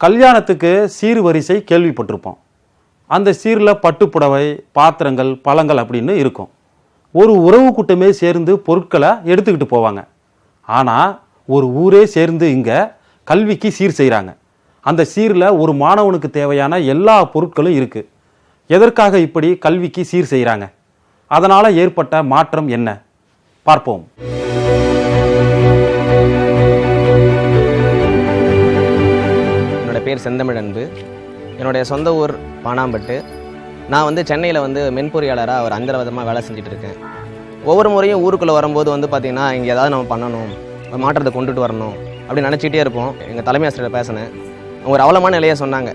கல்யாணத்துக்கு சீர் வரிசை கேள்விப்பட்டிருப்போம். அந்த சீரில் பட்டுப்புடவை பாத்திரங்கள் பழங்கள் அப்படின்னு இருக்கும். ஒரு உறவு கூட்டமே சேர்ந்து பொருட்களை எடுத்துக்கிட்டு போவாங்க. ஆனால் ஒரு ஊரே சேர்ந்து இங்கே கல்விக்கு சீர் செய்கிறாங்க அந்த சீரில் ஒரு மாணவனுக்கு தேவையான எல்லா பொருட்களும் இருக்குது எதற்காக இப்படி கல்விக்கு சீர் செய்கிறாங்க அதனால் ஏற்பட்ட மாற்றம் என்ன? பார்ப்போம். பேர் செந்தமிழ் அன்பு என்னுடைய சொந்த ஊர் பானாம்பட்டு. நான் வந்து சென்னையில் வந்து மென்பொறியாளராக ஒரு அந்தரவதமாக வேலை செஞ்சுட்டு இருக்கேன் ஒவ்வொரு முறையும் ஊருக்குள்ளே வரும்போது வந்து பார்த்திங்கன்னா இங்கே ஏதாவது நம்ம பண்ணணும் ஒரு மாற்றத்தை கொண்டுட்டு வரணும் அப்படின்னு நினச்சிக்கிட்டே இருப்போம். எங்கள் தலைமை ஆசிரியர் பேசினேன். அவங்க ஒரு அவலமான நிலையை சொன்னாங்க.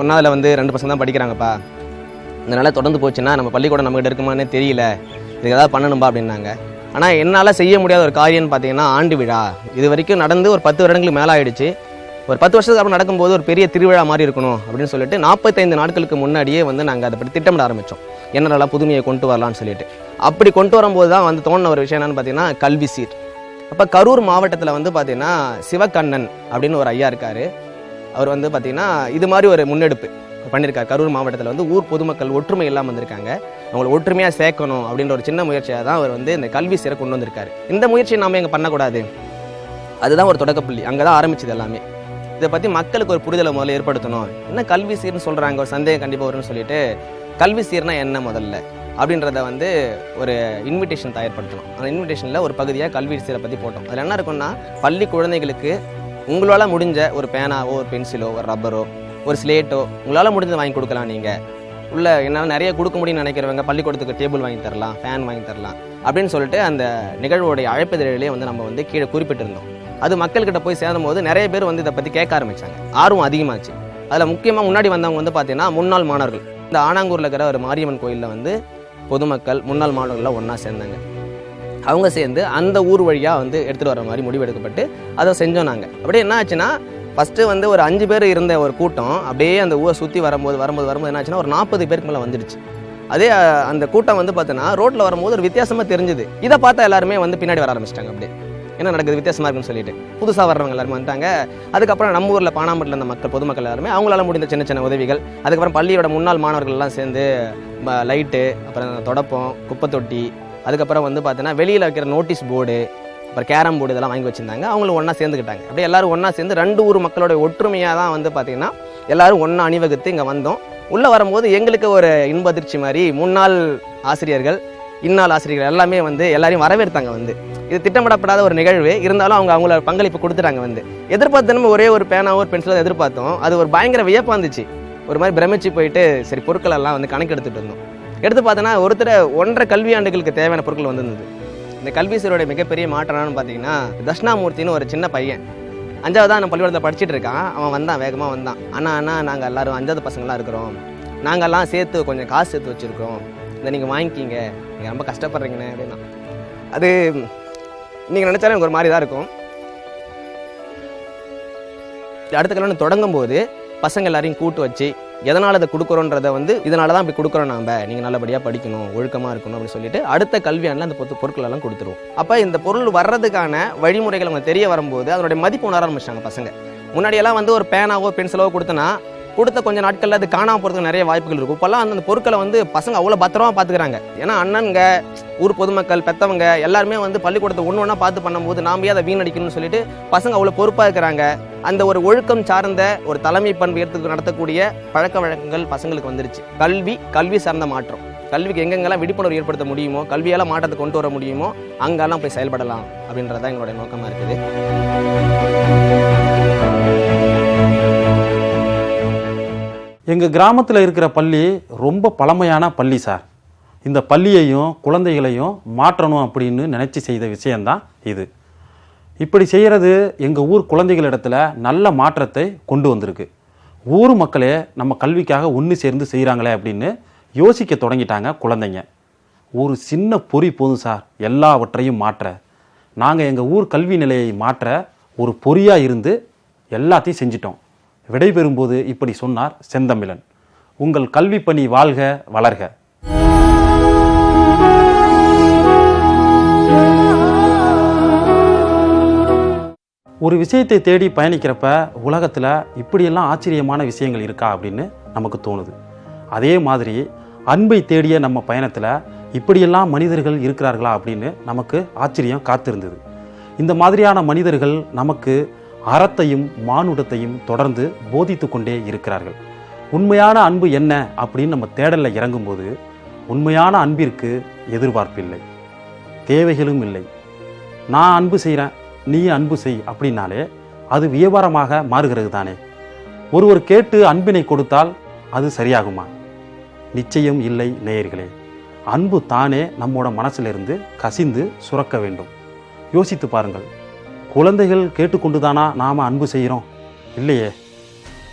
ஒன்றாவில் வந்து ரெண்டு பசங்க தான் படிக்கிறாங்கப்பா. இந்த நிலை தொடர்ந்து போச்சுன்னா நம்ம பள்ளிக்கூடம் நம்மகிட்ட இருக்குமானே தெரியல. இதுக்கு ஏதாவது பண்ணணும்பா அப்படின்னாங்க. ஆனால் என்னால் செய்ய முடியாத ஒரு காரியம்னு பார்த்தீங்கன்னா ஆண்டு விழா. இது வரைக்கும் நடந்து ஒரு பத்து வருடங்களுக்கு மேலே ஆயிடுச்சு ஒரு பத்து வருஷத்துக்கு அப்புறம் நடக்கும்போது ஒரு பெரிய திருவிழா மாதிரி இருக்கணும் அப்படின்னு சொல்லிட்டு நாற்பத்தைந்து நாட்களுக்கு முன்னாடியே வந்து நாங்கள் அதை பற்றி திட்டமிட ஆரம்பித்தோம் என்னென்னலாம் புதுமையை கொண்டு வரலாம்னு சொல்லிட்டு. அப்படி கொண்டு வரும்போது தான் வந்து தோணுன ஒரு விஷயம் என்னன்னு பார்த்தீங்கன்னா கல்வி சீர். அப்போ கரூர் மாவட்டத்தில் வந்து பார்த்தீங்கன்னா சிவகண்ணன் அப்படின்னு ஒரு ஐயா இருக்கார். அவர் வந்து பார்த்தீங்கன்னா இது மாதிரி ஒரு முன்னெடுப்பு பண்ணியிருக்கார் கரூர் மாவட்டத்தில் வந்து ஊர் பொதுமக்கள் ஒற்றுமை இல்லாமல் வந்திருக்காங்க. அவங்களை ஒற்றுமையாக சேர்க்கணும் அப்படின்ற ஒரு சின்ன முயற்சியாக தான் அவர் வந்து இந்த கல்வி சீரை கொண்டு வந்திருக்காரு. இந்த முயற்சியை நாம எங்கே பண்ணக்கூடாது. அதுதான் ஒரு தொடக்கப்புள்ளி. அங்கே தான் ஆரம்பிச்சது எல்லாமே. இதை பற்றி மக்களுக்கு ஒரு புரிதலை முதல்ல ஏற்படுத்தணும். என்ன கல்வி சீர்னு சொல்கிறாங்க ஒரு சந்தேகம் கண்டிப்பாக வரும்னு சொல்லிட்டு கல்வி சீர்னா என்ன முதல்ல? அப்படின்றத வந்து ஒரு இன்விடேஷன் தயார்படுத்தணும். அந்த இன்விடேஷனில் ஒரு பகுதியாக கல்வி சீரை பற்றி போட்டோம். அதில் என்ன இருக்குன்னா பள்ளி குழந்தைகளுக்கு உங்களால் முடிஞ்ச ஒரு பேனாவோ ஒரு பென்சிலோ ஒரு ரப்பரோ ஒரு ஸ்லேட்டோ உங்களால் முடிஞ்சதை வாங்கி கொடுக்கலாம் நீங்கள் உள்ள என்னால் நிறைய கொடுக்க முடியும்னு நினைக்கிறவங்க பள்ளிக்கூடத்துக்கு டேபிள் வாங்கி தரலாம் ஃபேன் வாங்கி தரலாம் அப்படின்னு சொல்லிட்டு அந்த நிகழ்வோடைய அழைப்பதிலே வந்து நம்ம வந்து கீழே குறிப்பிட்டிருந்தோம். அது மக்கள்கிட்ட போய் சேரும் போது நிறைய பேர் வந்து இதை பற்றி கேட்க ஆரம்பித்தாங்க ஆர்வம் அதிகமாச்சு. அதில் முக்கியமாக முன்னாடி வந்தவங்க வந்து பார்த்தீங்கன்னா முன்னாள் மாணவர்கள். இந்த ஆனாங்கூரில் இருக்கிற ஒரு மாரியம்மன் கோயிலில் வந்து பொதுமக்கள் முன்னாள் மாணவர்கள்லாம் ஒன்றா சேர்ந்தாங்க. அவங்க சேர்ந்து அந்த ஊர் வழியாக வந்து எடுத்துகிட்டு வர மாதிரி முடிவெடுக்கப்பட்டு அதை செஞ்சோம் நாங்கள் அப்படியே என்ன ஆச்சுன்னா ஃபஸ்ட்டு வந்து ஒரு அஞ்சு பேர் இருந்த ஒரு கூட்டம் அப்படியே அந்த ஊரை சுற்றி வரும்போது வரும்போது வரும்போது என்ன ஆச்சுன்னா ஒரு நாற்பது பேருக்கு மேலே வந்துடுச்சு. அதே அந்த கூட்டம் வந்து பார்த்தோன்னா ரோட்டில் வரும்போது ஒரு வித்தியாசமாக தெரிஞ்சுது. இதை பார்த்தா எல்லாருமே வந்து பின்னாடி வர ஆரம்பிச்சிட்டாங்க அப்படியே. என்ன நடக்குது வித்தியாசமாக இருக்குன்னு சொல்லிட்டு. புதுசாக வர்றவங்க எல்லாரும் வந்துட்டாங்க. அதுக்கப்புறம் நம்ம ஊரில் பானாம்பட்டில் இருந்த மக்கள் பொதுமக்கள் எல்லாருமே அவங்களால முடிந்த சின்ன சின்ன உதவிகள். அதுக்கப்புறம் பள்ளியோட முன்னாள் மாணவர்கள்லாம் சேர்ந்து லைட்டு அப்புறம் தொடப்பம் குப்பை தொட்டி அதுக்கப்புறம் வந்து பார்த்தீங்கன்னா வெளியில் வைக்கிற நோட்டீஸ் போர்டு அப்புறம் கேரம் போர்டு இதெல்லாம் வாங்கி வச்சிருந்தாங்க. அவங்களும் ஒன்றா சேர்ந்துக்கிட்டாங்க. அப்படியே எல்லாரும் ஒன்றா சேர்ந்து ரெண்டு ஊர் மக்களோட ஒற்றுமையாக தான் வந்து பார்த்திங்கன்னா எல்லாரும் ஒன்றா அணிவகுத்து இங்கே வந்தோம். உள்ளே வரும்போது எங்களுக்கு ஒரு இன்ப அதிர்ச்சி மாதிரி முன்னாள் ஆசிரியர்கள் இந்நாள் ஆசிரியர்கள் எல்லாமே வந்து எல்லாரையும் வரவேற்றாங்க வந்து. இது திட்டமிடப்படாத ஒரு நிகழ்வு. இருந்தாலும் அவங்க அவங்களோட பங்களிப்பு கொடுத்துட்டாங்க வந்து. எதிர்பார்த்த நம்ம ஒரே ஒரு பேனாவோ ஒரு பென்சிலோ எதிர்பார்த்தோம். அது ஒரு பயங்கர வியப்பாக இருந்துச்சு. ஒரு மாதிரி பிரமிச்சு போயிட்டு சரி பொருட்கள் எல்லாம் வந்து கணக்கு எடுத்துகிட்டு இருந்தோம். எடுத்து பார்த்தோன்னா ஒருத்தர் ஒன்றரை கல்வியாண்டுகளுக்கு தேவையான பொருட்கள் வந்திருந்தது. இந்த கல்வி சீரோட மிகப்பெரிய மாற்றம்னு பார்த்தீங்கன்னா தட்சிணாமூர்த்தின்னு ஒரு சின்ன பையன். அஞ்சாவது தான் நம்ம பள்ளிக்கூடத்தில் படிச்சுட்டு இருக்கான். அவன் வந்தான் வேகமாக வந்தான். அண்ணா அண்ணா நாங்கள் எல்லாரும் அஞ்சாவது பசங்களாக இருக்கிறோம். நாங்கள்லாம் சேர்த்து கொஞ்சம் காசு சேர்த்து வச்சுருக்கோம் இதை நீங்கள் வாங்கிக்கிங்க. நீங்கள் ரொம்ப கஷ்டப்படுறீங்கண்ணே அப்படின்னா. அது நீங்கள் நினச்சாலும் எனக்கு ஒரு மாதிரி தான் இருக்கும். அடுத்த கல்யாணம் தொடங்கும் போது பசங்க எல்லாரையும் கூட்டு வச்சு எதனால் அதை கொடுக்குறோன்றதை வந்து இதனால தான் அப்படி கொடுக்குறோம் நாம. நீங்கள் நல்லபடியாக படிக்கணும் ஒழுக்கமாக இருக்கணும் அப்படின்னு சொல்லிட்டு அடுத்த கல்வியான அந்த பொத்து பொருட்கள் எல்லாம் கொடுத்துருவோம். அப்போ இந்த பொருள் வர்றதுக்கான வழிமுறைகள் அவங்க தெரிய வரும்போது அதனுடைய மதிப்பு உணர ஆரம்பிச்சாங்க பசங்க. முன்னாடியெல்லாம் வந்து ஒரு பேனாவோ பென்சிலோ கொடுத்தனா கொடுத்த கொஞ்சம் நாட்களில் அது காணாம போகிறதுக்கு நிறைய வாய்ப்புகள் இருக்கும். இப்போல்லாம் அந்த பொருட்களை வந்து பசங்க அவ்வளோ பத்திரமா பார்த்துக்கிறாங்க ஏன்னா அண்ணனுங்க ஊர் பொதுமக்கள் பெத்தவங்க எல்லாருமே வந்து பள்ளிக்கூடத்தை ஒன்று ஒன்றா பார்த்து பண்ணும்போது நாம் ஏன் அதை வீணடிக்கணும்னு சொல்லிட்டு பசங்க அவ்வளோ பொறுப்பாக இருக்கிறாங்க. அந்த ஒரு ஒழுக்கம் சார்ந்த ஒரு தலைமை பண்பு எடுத்து நடத்தக்கூடிய பழக்க வழக்கங்கள் பசங்களுக்கு வந்துருச்சு. கல்வி கல்வி சார்ந்த மாற்றம். கல்விக்கு எங்கெங்கெல்லாம் விழிப்புணர்வு ஏற்படுத்த முடியுமோ கல்வியால் மாற்றத்தை கொண்டு வர முடியுமோ அங்கெல்லாம் போய் செயல்படலாம் அப்படின்றதான் எங்களுடைய நோக்கமாக இருக்குது. எங்கள் கிராமத்தில் இருக்கிற பள்ளி ரொம்ப பழமையான பள்ளி சார். இந்த பள்ளியையும் குழந்தைகளையும் மாற்றணும் அப்படின்னு நினச்சி செய்த விஷயந்தான் இது. இப்படி செய்கிறது எங்கள் ஊர் குழந்தைகளிடத்தில் நல்ல மாற்றத்தை கொண்டு வந்திருக்கு. ஊர் மக்களே நம்ம கல்விக்காக ஒன்று சேர்ந்து செய்கிறாங்களே அப்படின்னு யோசிக்க தொடங்கிட்டாங்க குழந்தைங்க. ஒரு சின்ன பொறி போதும் சார் எல்லாவற்றையும் மாற்ற. நாங்கள் எங்கள் ஊர் கல்வி நிலையை மாற்ற ஒரு பொறியாக இருந்து எல்லாத்தையும் செஞ்சிட்டோம். விடைபெறும்போது இப்படி சொன்னார் செந்தமிழன். உங்கள் கல்வி பணி வாழ்க வளர்க. ஒரு விஷயத்தை தேடி பயணிக்கிறப்ப உலகத்தில் இப்படியெல்லாம் ஆச்சரியமான விஷயங்கள் இருக்கா அப்படின்னு நமக்கு தோணுது. அதே மாதிரி அன்பை தேடிய நம்ம பயணத்தில் இப்படியெல்லாம் மனிதர்கள் இருக்கிறார்களா அப்படின்னு நமக்கு ஆச்சரியம் காத்திருந்தது. இந்த மாதிரியான மனிதர்கள் நமக்கு அறத்தையும் மானுடத்தையும் தொடர்ந்து போதித்து கொண்டே இருக்கிறார்கள். உண்மையான அன்பு என்ன அப்படின்னு நம்ம தேடலில் இறங்கும்போது உண்மையான அன்பிற்கு எதிர்பார்ப்பில்லை. தேவைகளும் இல்லை. நான் அன்பு செய்கிறேன் நீ அன்பு செய் அப்படின்னாலே அது வியாபாரமாக மாறுகிறது தானே. ஒருவர் கேட்டு அன்பினை கொடுத்தால் அது சரியாகுமா? நிச்சயம் இல்லை நேயர்களே. அன்பு தானே நம்மோட மனசிலிருந்து கசிந்து சுரக்க வேண்டும். யோசித்து பாருங்கள். குழந்தைகள் கேட்டுக்கொண்டு தானா நாம் அன்பு செய்கிறோம்? இல்லையே.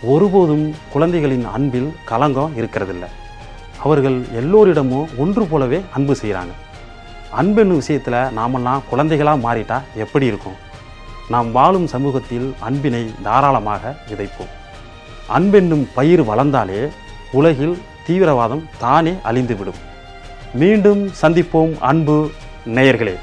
ஒருபோதும் குழந்தைகளின் அன்பில் கலங்கம் இருக்கிறதில்ல. அவர்கள் எல்லோரிடமும் ஒன்று போலவே அன்பு செய்கிறாங்க. அன்பென்னும் விஷயத்தில் நாமெல்லாம் குழந்தைகளாக மாறிட்டா எப்படி இருக்கும்? நாம் வாழும் சமூகத்தில் அன்பினை தாராளமாக விதைப்போம். அன்பென்னும் பயிர் வளர்ந்தாலே உலகில் தீவிரவாதம் தானே அழிந்துவிடும். மீண்டும் சந்திப்போம் அன்பு நேயர்களே.